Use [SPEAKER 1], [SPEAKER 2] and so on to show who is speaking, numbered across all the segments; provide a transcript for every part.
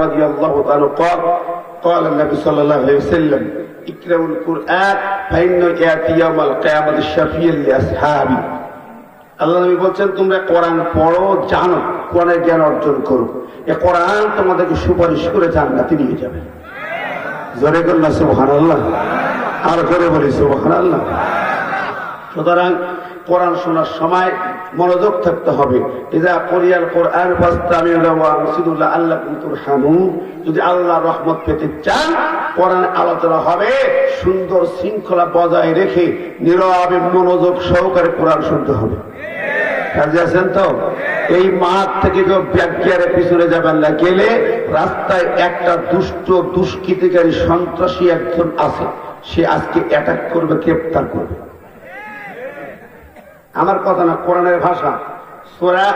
[SPEAKER 1] رضي الله عنه قال قال النبي صلى الله عليه وسلم اقرأوا القرآن فإنه يأتي يوم القيامة الشفيع لأصحابي আল্লাহ নবী বলছেন তোমরা কোরআন পড়ো জানো কোরআনের জ্ঞান অর্জন করো এ কোরআন তোমাদেরকে সুপারিশ করে জান্নাতে নিয়ে যাবে জোরে করল সুবহান আল্লাহ আর করে বলি সুবহান আল্লাহ সুতরাং কোরআন শোনার সময় মনোযোগ থাকতে হবে। আল্লাহ যদি আল্লাহ রহমত পেতে চান, কোরআন আলোচনা হবে। সুন্দর শৃঙ্খলা বজায় রেখে নীরবে মনোযোগ সহকারে কোরআন শুনতে হবে। আছেন তো? এই মাঠ থেকে ব্যাগিয়ারে পিছনে যাবেন না গেলে রাস্তায় একটা দুষ্ট, দুষ্কৃতিকারী সন্ত্রাসী একজন আছে। সে আজকে অ্যাটাক করবে, গ্রেপ্তার করবে। আমার কথা না, কোরআনের ভাষা। সোরা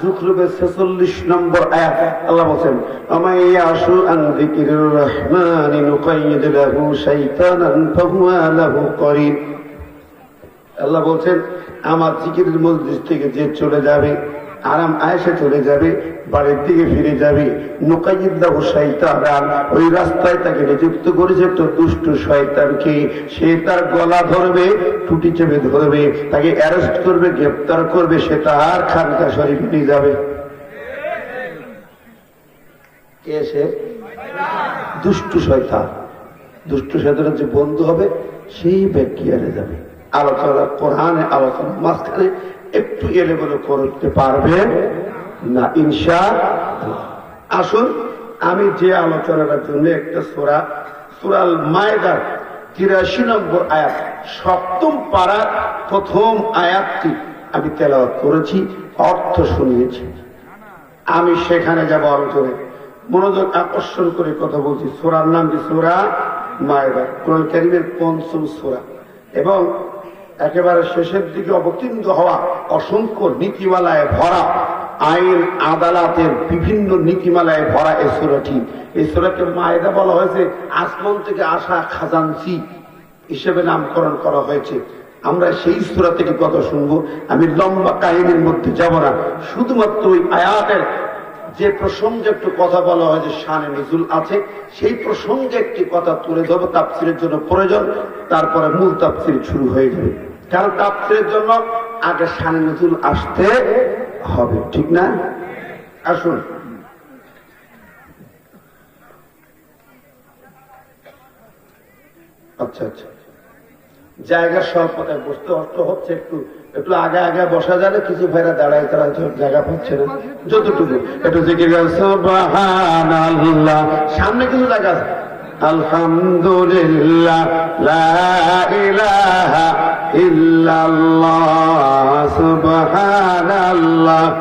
[SPEAKER 1] জুখরুবের ছেচল্লিশ নম্বর আয়াত। আল্লাহ বলছেন আমাইয়াশু আন যিকিরির রহমানি নুকাইয়িদ লাহু শাইতানান ফাহুয়া লাহু করিন আল্লাহ বলছেন, আমার জিকিরের মসজিদ থেকে যে চলে যাবে আরাম আয়েসে চলে যাবে, বাড়ির দিকে ফিরে যাবে। ওই রাস্তায় তাকে নিযুক্ত করেছে তো দুষ্ট শয়তানকে। সে তার গলা ধরবে, টুটি চেপে ধরবে, তাকে অ্যারেস্ট করবে, গ্রেপ্তার করবে, সে তার খানকা শরীফ নিয়ে যাবে। কে সে? দুষ্ট শয়তান। দুষ্ট শয়তানের যে বন্ধু হবে, সেই ব্যক্তি এনে যাবে। আলোচনা কোরআনে আলোচনা মাঝখানে একটু এলে বলে করতে পারবে? না ইনশা আসুন, আমি যে আলোচনাটার জন্য একটা সোরা, সুরাল মায়দার তিরাশি নম্বর আয়াত, সপ্তম পাড়ার প্রথম আয়াতটি আমি তেলাওয়াত করেছি, অর্থ শুনিয়েছি। আমি সেখানে যাব আলোচনায়। মনোযোগ আকর্ষণ করে কথা বলছি। সোরার নাম কি সোরা মায়দা? কোরআন কারিমের পঞ্চম সোরা। এবং একেবারে শেষের দিকে অবতীর্ণ হওয়া অসংখ্য নীতিমালায় ভরা আইন আদালতের বিভিন্ন নীতিমালায় ভরা এই সুরাটি। এই সুরাকে মায়েদা বলা হয়েছে, আসমান থেকে আসা খাজানসি হিসেবে নামকরণ করা হয়েছে। আমরা সেই সুরা থেকে কথা শুনব? আমি লম্বা কাহিনীর মধ্যে যাব না। শুধুমাত্র ওই আয়াতের যে প্রসঙ্গে একটু কথা বলা হয় যে শানে নজুল আছে, সেই প্রসঙ্গে একটি কথা তুলে ধরবো। তাপসিরের জন্য প্রয়োজন, তারপরে মূল তাপসির শুরু হয়ে যাবে। কারণ তাপসিরের জন্য আগে শানে নজুল আসতে হবে, ঠিক না? আসুন। আচ্ছা আচ্ছা। জায়গা স্বল্পতায় বসতে অর্থ হচ্ছে একটু একটু আগে আগে বসা যাবে, কিছু ভাইরা দাঁড়ায়, তারা জায়গা পাচ্ছে না। যতটুকু, একটু জিকির সুবহানাল্লাহ। সামনে কিছু জায়গা আছে? আলহামদুলিল্লাহ সুবহানাল্লাহ।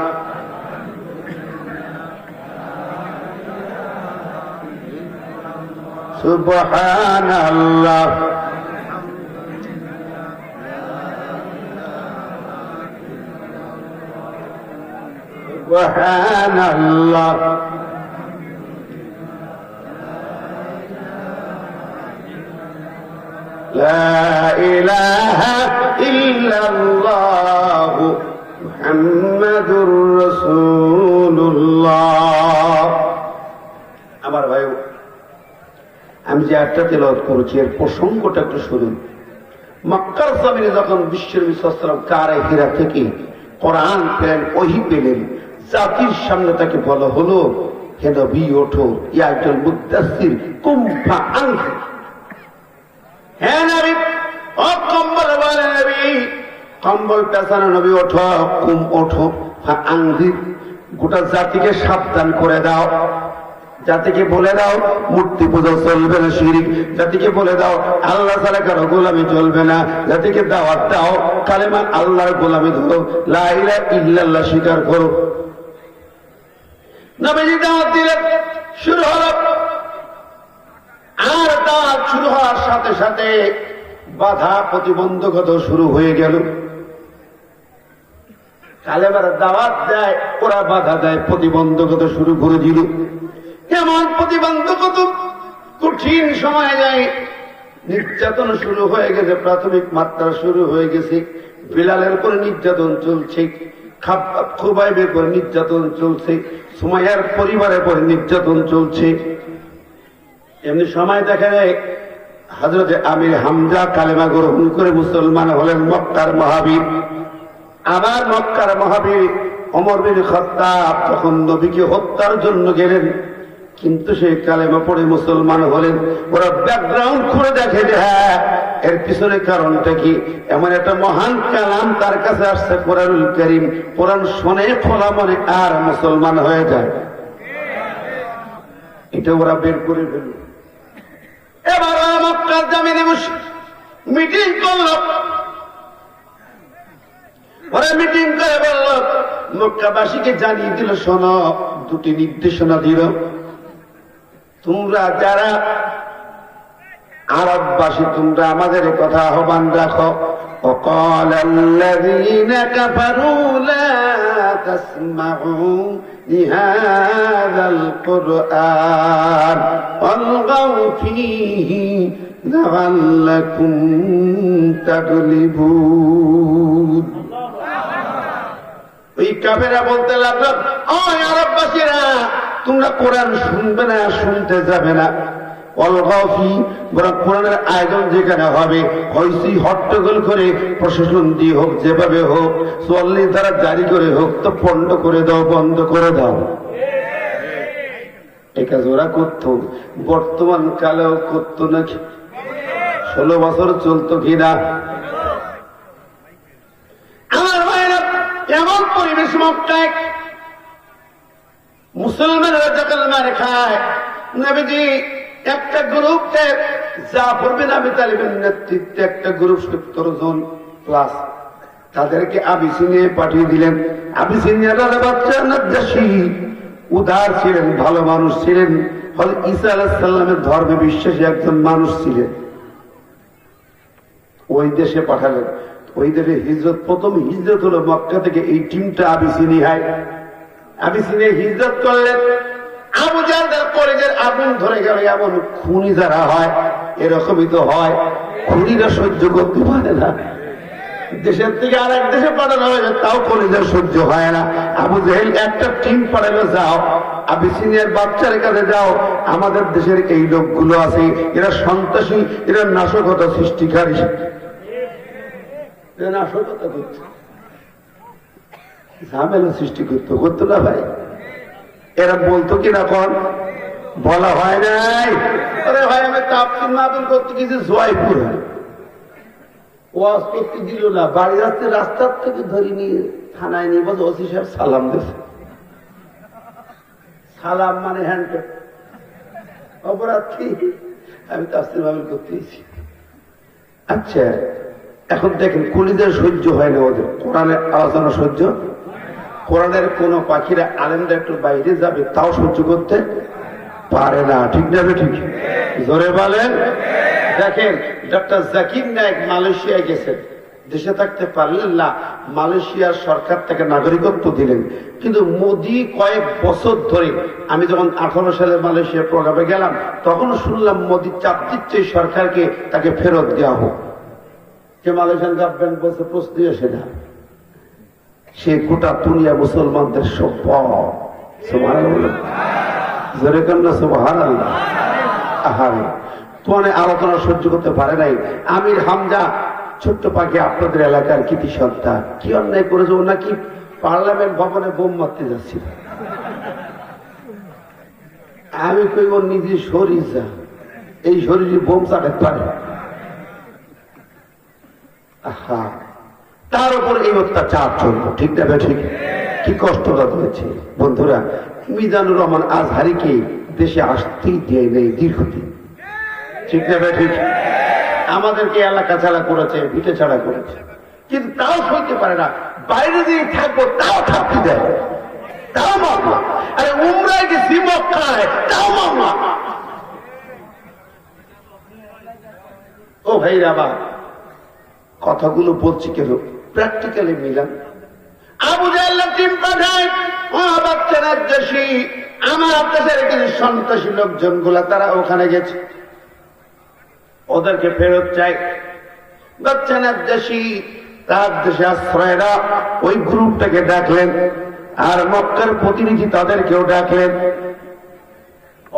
[SPEAKER 1] সুবহানাল্লাহ। سبحان الله لا إله إلا الله محمد رسول الله আমার ভাই আমি যে একটা তেলাওয়াত করেছি এর প্রসঙ্গটা একটু শুনুন মক্কার জমিনে যখন বিশ্বের বিশ্বাম কারে হীরা থেকে কোরআন পেলেন ওহি পেলেন জাতির সামনে তাকে বলা, হলো, হে নবী, ওঠো ইয়াজল মুদাসির কুম্ফা আংশ হ্যাঁ নবী, ও কম্বল বলে নবী, কম্বল পেছানো নবী, ওঠো, কুম, ওঠো আংজির গোটা জাতিকে সাবধান করে দাও। জাতিকে বলে দাও, মূর্তি পূজা চলবে না শিরিক। জাতিকে বলে দাও, আল্লাহ ছাড়া কারও গোলামি চলবে না। জাতিকে দাওয়াত দাও, কালেমা আল্লাহর গোলামি ধরো। লাইলা ইল্লাল্লাহ স্বীকার করো। শুরু হলো। আর শুরু হওয়ার সাথে সাথে বাধা প্রতিবন্ধকতা শুরু হয়ে গেল। দাওয়াত দেয়, ওরা বাধা দেয়, প্রতিবন্ধকতা শুরু করে দিল। প্রতিবন্ধকতা কঠিন সময় যায়, নির্যাতন শুরু হয়ে গেছে, প্রাথমিক মাত্রা শুরু হয়ে গেছে, বিলালের উপরে নির্যাতন চলছে। খুবাইবের করে নির্যাতন চলছে। সুমাইয়ার পরিবারের পরে নির্যাতন চলছে। এমনি সময় দেখা যায় হজরত আমির হামজা কালেমা গ্রহণ করে মুসলমান হলেন মক্কার মহাবীর। আবার মক্কার মহাবীর অমর বিন খত্তাব তখন নবীকে হত্যার জন্য গেলেন। কিন্তু সেই কালেমা পড়ে মুসলমান হলেন, ওরা ব্যাকগ্রাউন্ড করে দেখে যে হ্যাঁ এর পিছনে কারণটা কি? এমন একটা মহান কালাম তার কাছে আসছে, কোরআনুল করিম। কোরআন শোনে, খোলা মনে আর মুসলমান হয়ে যায়। এটা ওরা বের করে ফেলল। এবার মক্কার জামিনে বসে মিটিং করল। ওরা মিটিং করে বলল, মক্কাবাসীকে জানিয়ে দিল, শোনো, দুটি নির্দেশনা দিল। তোমরা যারা আরববাসী তোমরা আমাদের এ কথা আহ্বান রাখো وقال الذين كفروا لا تسمعوا لهذا القرآن والغوا فيه لعلكم تغلبون ওই কাফেরা বলতে লাগলো ওই আরববাসীরা তোমরা কোরআন শুনবে না, শুনতে যাবে না। কোরআনের আয়োজন যেখানে হবে হট্টগোল করে প্রশাসন দিয়ে হোক, যেভাবে হোক জারি করে হোক, তো পণ্ড করে দাও, বন্ধ করে দাও। ওরা করতো, বর্তমান কালেও করতো নাকি? ষোলো বছর চলতো কিনা? আমার এমন পরিবেশ মক্কায় মুসলমানরা যখন মারে খায়, নবীজি একটা গ্রুপকে যা পড়বে নাবি তালিবের নেতৃত্বে একটা গ্রুপ সত্তর জন প্লাস তাদেরকে আবিসিনিয়ে পাঠিয়ে দিলেন। আবিসিনিয়ারা বাচ্চা নাজ্জাসী উদার ছিলেন, ভালো মানুষ ছিলেন। ফলে ঈসা আলাহিসাল্লামের ধর্মে বিশ্বাসী একজন মানুষ ছিলেন। ওই দেশে পাঠালেন। ওই দেশে হিজরত, প্রথম হিজরত হলো মক্কা থেকে এই টিমটা আবিসিনি হয় আবিসিনি হিজরত করলেন আবু জালদার কলেজের আগুন ধরে গেল, এমন খুনি যারা হয়, এরকমই তো হয়। খুনিরা সহ্য করতে পারে না। দেশের থেকে আর এক দেশে পাঠানো হয়েছে, তাও কলেজের সহ্য হয় না। আবু জাহেল একটা টিম পাঠালো, যাও। আবিসিনিয়ার বাচ্চার কাছে যাও। আমাদের দেশের এই লোকগুলো আছে, এরা সন্ত্রাসী, এরা নাশকতা সৃষ্টিকারী। নাশকতা করছে। ঝামেলা সৃষ্টি করতো করতো না ভাই। এরা বলতো কিনা কন? বলা হয় নাই। আরে ভাই, আমি তাপসিন মাহবিল করতে গেছি জয়পুর ওয়াজ করতে দিল না। বাড়ি যাচ্ছে, রাস্তার থেকে ধরে নিয়ে থানায় নিয়ে বলছে ওসি সাহেব সালাম সালাম মানে হ্যান্ডটেক অপরাধ। কি আমি করতে গেছি আচ্ছা এখন দেখেন, কুলিদের সহ্য হয় না ওদের। কোরআনের আলোচনা সহ্য কোরআনের কোন পাখিরা আলেমরা একটু বাইরে যাবে, তাও সহ্য করতে পারে না। ঠিক যাবে ঠিক? জোরে বলেন। দেখেন, ডক্টর জাকির নায়ক মালয়েশিয়ায় গেছেন দেশে থাকতে পারলেন না, মালয়েশিয়ার সরকার থেকে নাগরিকত্ব দিলেন। কিন্তু মোদি কয়েক বছর ধরে, আমি যখন আঠারো সালে মালয়েশিয়া প্রোগ্রামে গেলাম তখন শুনলাম মোদি চাপ দিচ্ছে সরকারকে, তাকে ফেরত দেওয়া হোক। যে মালয়েশিয়ান গভর্নমেন্ট বলছে, প্রশ্নই আসে না। সে গোটা দুনিয়া মুসলমানদের সভ্য জোরে আলোচনা সহ্য করতে পারে নাই। আমির হামজা, ছোট্ট পাখি আপনাদের এলাকার কৃতি সন্তান। কি অন্যায় করেছে? ও নাকি পার্লামেন্ট ভবনে বোম মারতে যাচ্ছিল। আমি কই, ওর নিজে শরীর যা। এই শরীরে বোম চাটাতে পারে আহা। তার উপর এই অত্যাচার চলবো। ঠিক না ঠিক কি কষ্টটা হয়েছে? বন্ধুরা, মিজানুর রহমান আজহারিকে দেশে আসতেই দেয় নেই দীর্ঘদিন। ঠিক না ঠিক আমাদেরকে এলাকা ছাড়া করেছে, ভিটে ছাড়া করেছে। কিন্তু তাও সইতে পারে না। বাইরে দিয়ে থাকব, তাও থাকতে দেয়। তাও মামলা আরে উমরায় গেছি তাও মামলা ও ভাই রাবা কথাগুলো বলছি কেন? প্র্যাকটিক্যালি মিলান আবু জাল্লা টিম পাঠায় আমার দেশের কিছু সন্ত্রাসী লোকজনগুলা, তারা ওখানে গেছে। ওদেরকে ফেরত চাই। তার দেশে আশ্রয়রা ওই গ্রুপটাকে ডাকলেন, আর মক্কার প্রতিনিধি তাদেরকেও ডাকলেন।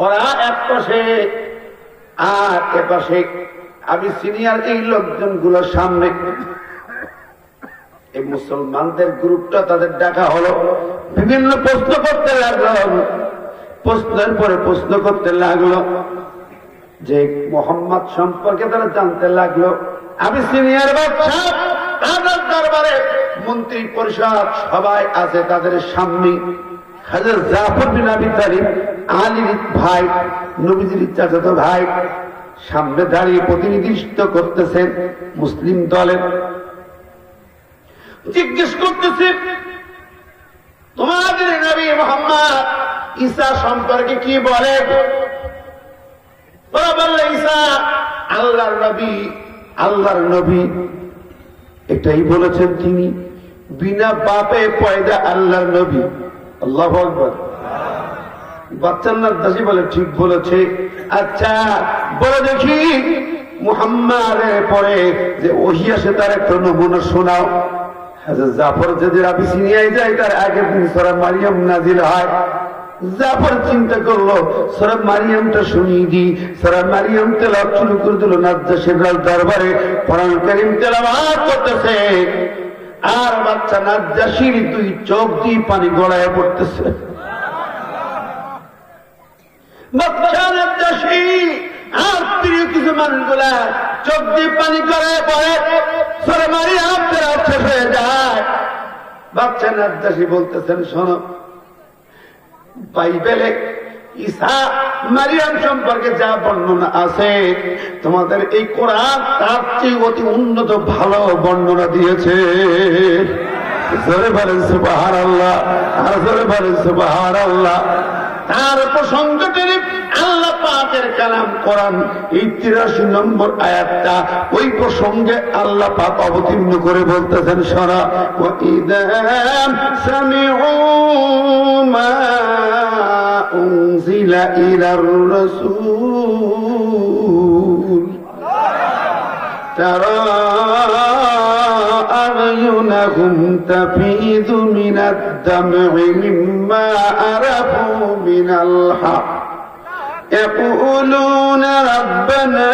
[SPEAKER 1] ওরা এক পাশে, আর এ পাশে। আমি সিনিয়র এই লোকজন লোকজনগুলোর সামনে এই মুসলমানদের গ্রুপটা তাদের ডাকা হলো। বিভিন্ন প্রশ্ন করতে লাগল। প্রশ্নের পরে প্রশ্ন করতে লাগল যে মোহাম্মদ সম্পর্কে তারা জানতে লাগল। আমি সিনিয়র বাচ্চা দরবারে মন্ত্রী পরিষদ সবাই আছে তাদের সামনে। হাজার জাফর বিন আবি তালিব আলীর ভাই, নবীজির চাচাত ভাই, সামনে দাঁড়িয়ে প্রতিনিধিত্ব করতেছেন মুসলিম দলের জিজ্ঞেস করতেছে, তোমাদের নবী মোহাম্মদ ঈসা সম্পর্কে কি বলে? ওরা বললে, ঈসা আল্লাহর নবী আল্লাহর নবী। এটাই বলেছেন তিনি, বিনা বাপে পয়দা আল্লাহর নবী। আল্লাহ আকবর। বাচ্চার দাসী বলে ঠিক বলেছে। আচ্ছা বলে দেখি, মুহাম্মাদের পরে যে ওহি আসে তার একটা নমুনা শোনাও। জাফর যদি রাবি সিনিয়ায় যায়, তার আগের দিন মারিয়াম নাজিল হয়। জাফর চিন্তা করল মারিয়ামটা শুনিয়ে দি। মারিয়াম শুরু করে দিল দরবারে। কোরআন করিম তেলাওয়াত করতেছে। আর বাচ্চা নাজ্জাসির দুই চোখ দিয়ে পানি গড়ায় পড়তেছে। বাচ্চা নাজ্জাসি আর প্রিয় কিছু মানুষগুলা চোখ দিয়ে পানি গড়ায় পড়ে। সরে মারিয়াম শেষ হয়ে যায়। বাচ্চা নাজ্জাসি বলতেছেন, শোনো, বাইবেলে ঈসা মারিয়াম সম্পর্কে যা বর্ণনা আছে, তোমাদের এই কোরআন তার চেয়ে অতি উন্নত, ভালো বর্ণনা দিয়েছে। জোরে বলেন সুবাহার আল্লাহ আর জোরে বলেন সুবাহার আল্লাহ তার পাকের কালাম কোরআন এই তিরাশি নম্বর আয়াতটা ওই প্রসঙ্গে আল্লাহ পাক অবতীর্ণ করে বলতেছেন সরা ও ইদাম সামিউ মা أنزل إلى الرسول ترى أعينهم تفيض من الدمع مما عرفوا من الحق يقولون ربنا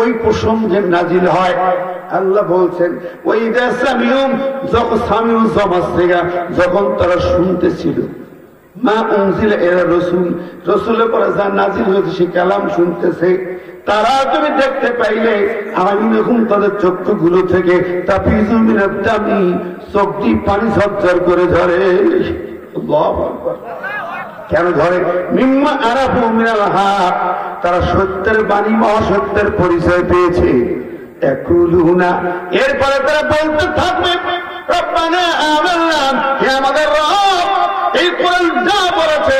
[SPEAKER 1] ওই প্রসঙ্গে নাজিল হয়। আল্লাহ বলছেন, ওই সামিউম যখন সামিউ জমাজ থেকে যখন তারা শুনতেছিল, মা এরা রসুল, রসুলের পরে যা নাজিল হয়েছে সে কালাম শুনতেছে। তারা তুমি দেখতে পাইলে, আমি যখন তাদের চক্ষুগুলো থেকে তাপিজুমিনের দামি চোখ দিয়ে পানি সজ্জার করে ধরে। কেন ধরে? মিম্মা আরাফু মিনাল হক তারা সত্যের বাণী, মহাসত্যের পরিচয় পেয়েছে। একুলুনা এরপরে তারা বলতে থাকবে, রব্বানা আমান্না। হে আমাদের এই কোরআন যা বলেছে,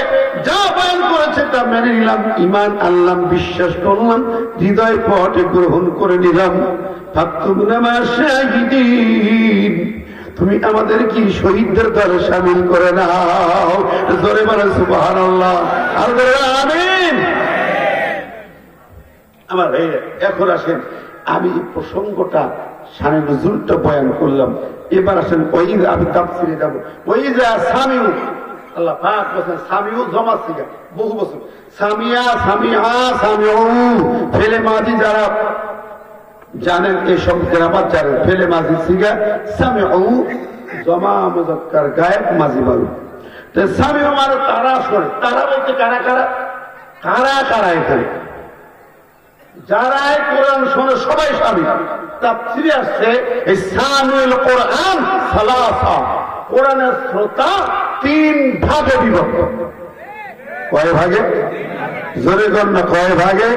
[SPEAKER 1] যা বয়ান করেছে, তা মেনে নিলাম। ইমান আনলাম, বিশ্বাস করলাম, হৃদয় পটে গ্রহণ করে নিলাম। ফাক্তুমনা মা শাহিদিন। তুমি আমাদের কি শহীদদের দলে সামিল করে নাও? জোরে বলে সুবাহান আমার ভাই এখন আসেন। আমি প্রসঙ্গটা সানে নজরুলটা বয়ান করলাম। এবার আসেন ওই আমি তাপসিরে যাব। ওই যে সামিউ। আল্লাহ পাক বলছেন, সামিউ জমা সিগা বহু বছর। সামিয়া সামিয়া সামিউ। ফেলে মাঝি যারা জানেন এই সব গ্রামার জানেন ফেলে মাঝি সিগা সামি ও জমা মুজক্কার গায়ক মাঝি তো স্বামী আমার তারা শোনে। তারা বলতে কারা কারা? কারা কারা এখানে? যারা কোরআন শোনে সবাই স্বামী। তাফসিরে আসছে, এই সামিউল কোরআন সালাসা। কোরআনের শ্রোতা তিন ভাগে বিভক্ত। কয় ভাগে? জোরে না, কয় ভাগে?